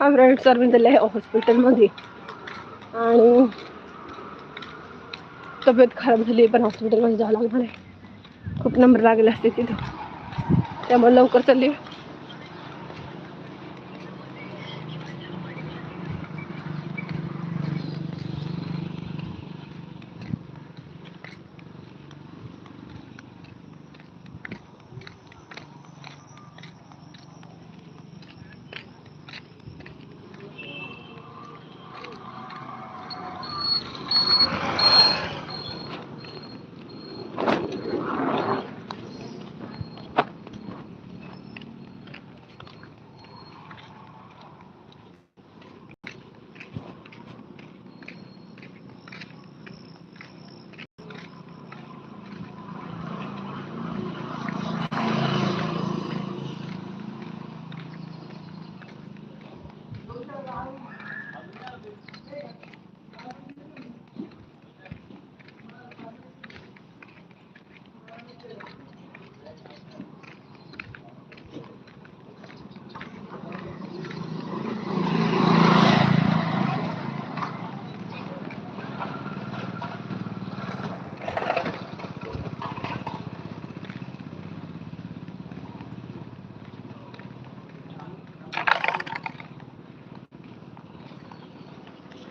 हा फ्रेंड्स तर आहे हॉस्पिटलमध्ये आणि तब्येत खराब झाली पण हॉस्पिटलमध्ये जावं लागणार आहे. खूप नंबर लागले असते तिथं. त्यामुळे लवकर चालली.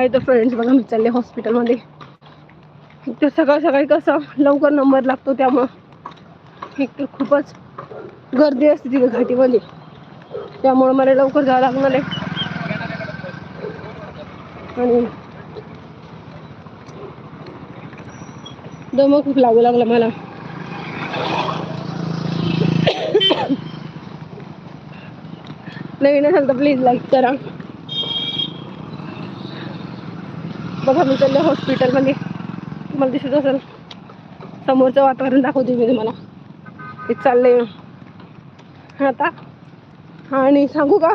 हाय तर फ्रेंड्स बघा मी चालले हॉस्पिटलमध्ये ते सकाळ सकाळी कसं लवकर नंबर लागतो त्यामुळं. एक तर खूपच गर्दी असते तिथे घाटीमध्ये. त्यामुळं मला लवकर जावं लागणार आहे. आणि दम खूप लागू लागला मला. नवीन असेल तर प्लीज लाईक करा. बघा मी चालले हॉस्पिटलमध्ये तुम्हाला दिसत असेल समोरचं वातावरण दाखवते मी तुम्हाला. ते चालले. आता आणि सांगू का?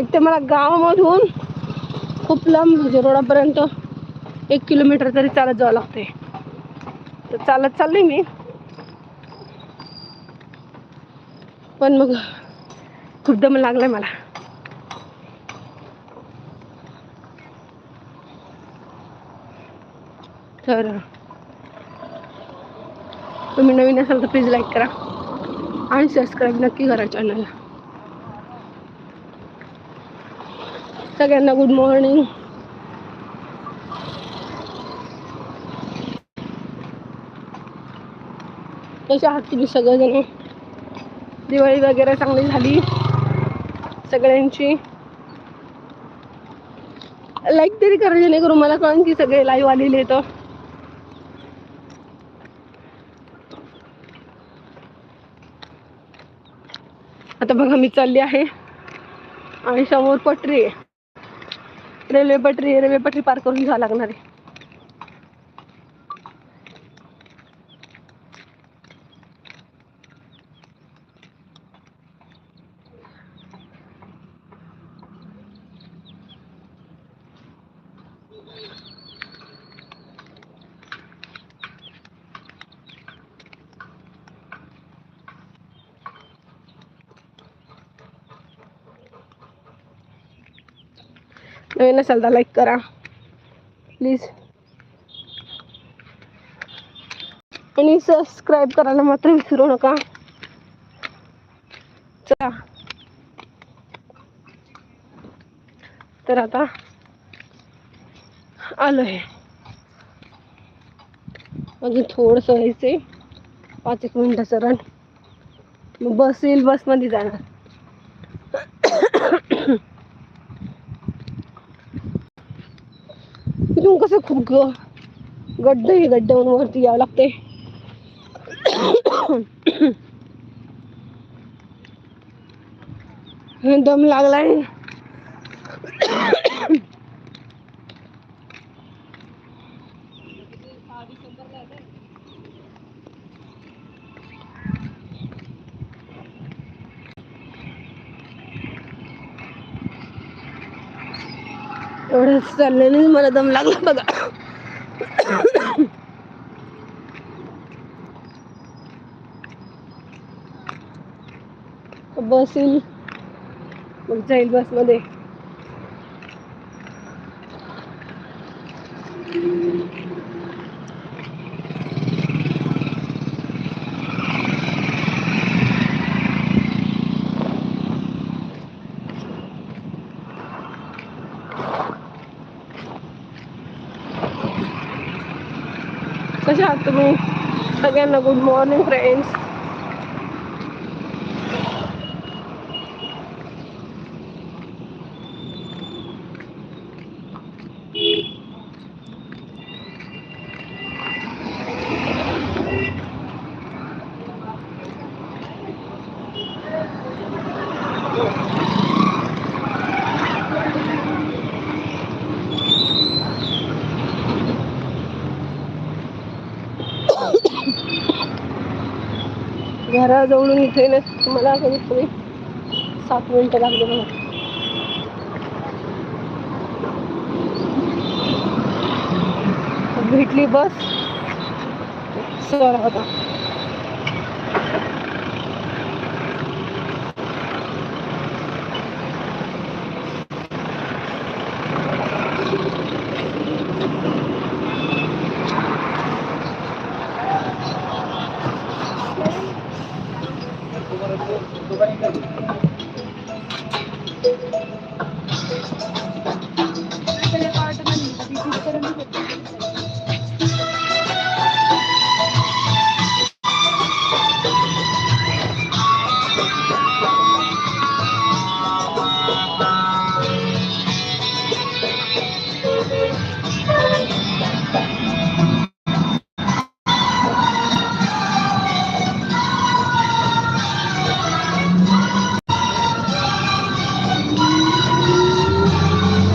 एक तर मला गावामधून खूप लांब म्हणजे रोडापर्यंत एक किलोमीटर तरी चालत जावं लागते तर चालत चालले मी. पण मग खूप दम लागलाय मला. तर तुम्ही नवीन असाल तर प्लीज लाईक करा. आणि सबस्क्राईब नक्की करा चॅनलला सगळ्यांना गुड मॉर्निंग कसे आहात तुम्ही सगळेजण? दिवाळी वगैरे चांगली झाली सगळ्यांची. लाईक तरी करा जेणेकरून मला कळन की सगळे लाईव्ह आलेले तर आता बघा मी चालली आहे. आणि समोर पटरी आहे. रेल्वे पटरी आहे रेल्वे पटरी पार करून घ्यावं लागणार आहे. नवीन असाल तर लाईक करा. प्लीज आणि सबस्क्राईब करायला मात्र विसरू नका. चला. तर आता आलो आहे अजून थोडंसं व्हायचंय. पाच एक मिनिटाचं रन मग बस येईल बसमध्ये जाणार. इथून कसं खूप ग गड्ड हे गड्ड्यावरून वरती यावं लागते. दम लागलाय. एवढंच चाललेलं मला दम लागला बघा. बस येईल. मग जाईल बसमध्ये. कशा आहात तुम्ही सगळ्यांना गुड मॉर्निंग फ्रेंड्स घराजवळून इथे ना मला कमीत कमी सात मिनिटं लागले मला भेटली बस. सर होता